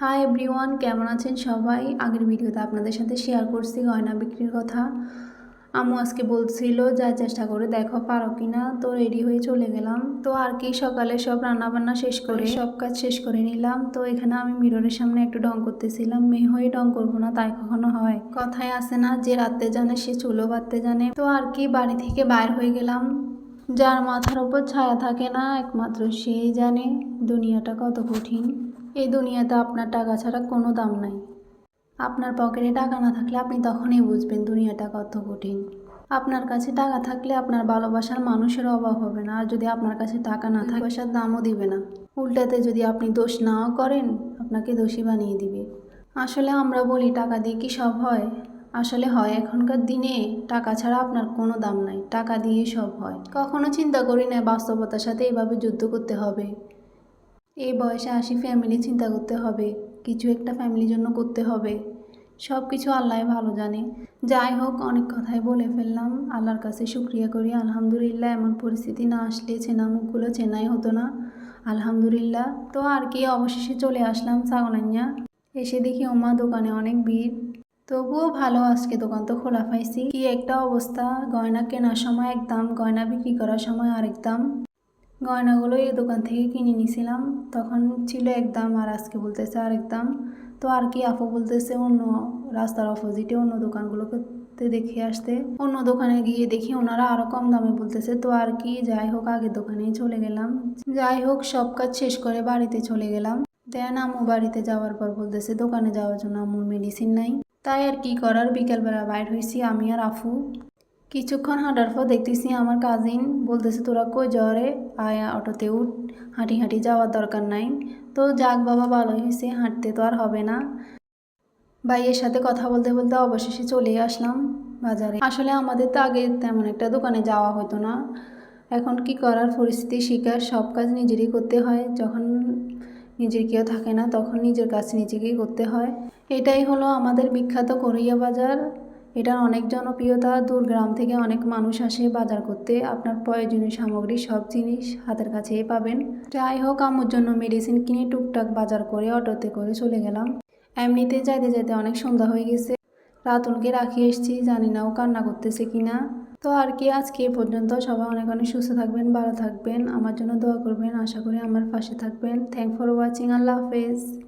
Hi everyone কেমন আছেন সবাই? আগের ভিডিওতে আপনাদের সাথে শেয়ার করছি গয়না বিক্রির কথা। আম্মু আজকে বলছিল, যা চেষ্টা করে দেখো পারো কি না তো রেডি হয়ে চলে গেলাম। তো আর কি, সকালে সব রান্না বান্না শেষ করে, সব কাজ শেষ করে নিলাম। তো এখানে আমি মিররের সামনে একটু ডং করতেছিলাম। মেয়ে হয়ে ডং করব না, তাই কখনো হয়। কথায় আসে না যে রাতে জানে সে চুলো বাঁধতে জানে। তো আর কি, বাড়ি থেকে বাইর হয়ে গেলাম। যার মাথার ওপর ছায়া থাকে না, একমাত্র সেই জানে দুনিয়াটা কত কঠিন। এই দুনিয়াতে আপনার টাকা ছাড়া কোনো দাম নাই। আপনার পকেটে টাকা না থাকলে আপনি তখনই বুঝবেন দুনিয়াটা কত কঠিন। আপনার কাছে টাকা থাকলে আপনার ভালোবাসার মানুষের অভাব হবে না, আর যদি আপনার কাছে টাকা না থাকে, পয়সার দামও দিবে না। উল্টাতে যদি আপনি দোষ নাও করেন, আপনাকে দোষী বানিয়ে দিবে। আসলে আমরা বলি, টাকা দিয়ে কি সব হয়? আসলে হয় এখনকার দিনে, টাকা ছাড়া আপনার কোনো দাম নাই। টাকা দিয়ে সব হয়। কখনো চিন্তা করি না, বাস্তবতার সাথে এভাবে যুদ্ধ করতে হবে। এই বয়সে আসি ফ্যামিলি চিন্তা করতে হবে, কিছু একটা ফ্যামিলির জন্য করতে হবে। সব কিছু আল্লাহ ভালো জানে। যাই হোক, অনেক কথাই বলে ফেললাম। আল্লাহর কাছে শুক্রিয়া করি। আলহামদুলিল্লাহ, এমন পরিস্থিতি না আসলে চেনা মুখগুলো চেনাই হতো না। আলহামদুলিল্লাহ। তো আর কি, অবশেষে চলে আসলাম সাগনাইয়া এসে দেখি ওমা দোকানে অনেক ভিড়। তবুও ভালো, আজকে দোকান তো খোলা পাইছি। কি একটা অবস্থা, গয়না কেনার সময় এক দাম গয়না বিক্রি করার সময় আরেক দাম। গয়নাগুলো এই দোকান থেকে কিনে নিয়েছিলাম। তখন ছিল এক দাম আর আজকে বলতেছে আরেক দাম। তো আর কি আপু বলতেছে অন্য রাস্তার অপোজিটে অন্য দোকানগুলোতে দেখে আসতে। অন্য দোকানে গিয়ে দেখি ওনারা আরও কম দামে বলতেছে। তো আর কি, যাই হোক, আগের দোকানেই চলে গেলাম। যাই হোক, সব কাজ শেষ করে বাড়িতে চলে গেলাম। দেন আম্মু বাড়িতে যাওয়ার পর বলতেছে দোকানে যাওয়ার জন্য আম্মুর মেডিসিন নাই। তাই আর কি করার? বিকেলবেলা বাইর হয়েছি আমি আর আফু কিছুক্ষণ হাঁটার পর দেখতেছি আমার কাজিন বলতেছে, তোরা কই জ্বরে আয় অটোতে উঠ, হাঁটি হাঁটি যাওয়ার দরকার নাই। তো যাক বাবা ভালো হয়েছে, হাঁটতে তো আর হবে না। ভাইয়ের সাথে কথা বলতে বলতে অবশেষে চলে আসলাম বাজারে। আসলে আমাদের তো আগে তেমন একটা দোকানে যাওয়া হতো না। এখন কি করার পরিস্থিতি শিকার, সব কাজ নিজেরই করতে হয়। যখন নিজের কেউ থাকে না, তখন নিজের কাজ নিজেকেই করতে হয়। এটাই হলো আমাদের বিখ্যাত কোরিয়া বাজার। এটার অনেক জনপ্রিয়তা দূর গ্রাম থেকে অনেক মানুষ আসে বাজার করতে। আপনার প্রয়োজনীয় সামগ্রী, সব জিনিস হাতের কাছেই পাবেন। যাই হোক আমার জন্য মেডিসিন কিনে টুকটাক বাজার করে অটোতে করে চলে গেলাম। এমনিতে যাইতে যাইতে অনেক সন্ধ্যা হয়ে গেছে। রাতুলকে রাখি এসেছি জানি না ও কান্না করতেছে কিনা। তো আর কি, আজকে এ পর্যন্ত। সবাই অনেক অনেক সুস্থ থাকবেন, ভালো থাকবেন। আমার জন্য দোয়া করবেন। আশা করি আমার পাশে থাকবেন। থ্যাংক ফর ওয়াচিং আল্লাহ হাফেজ।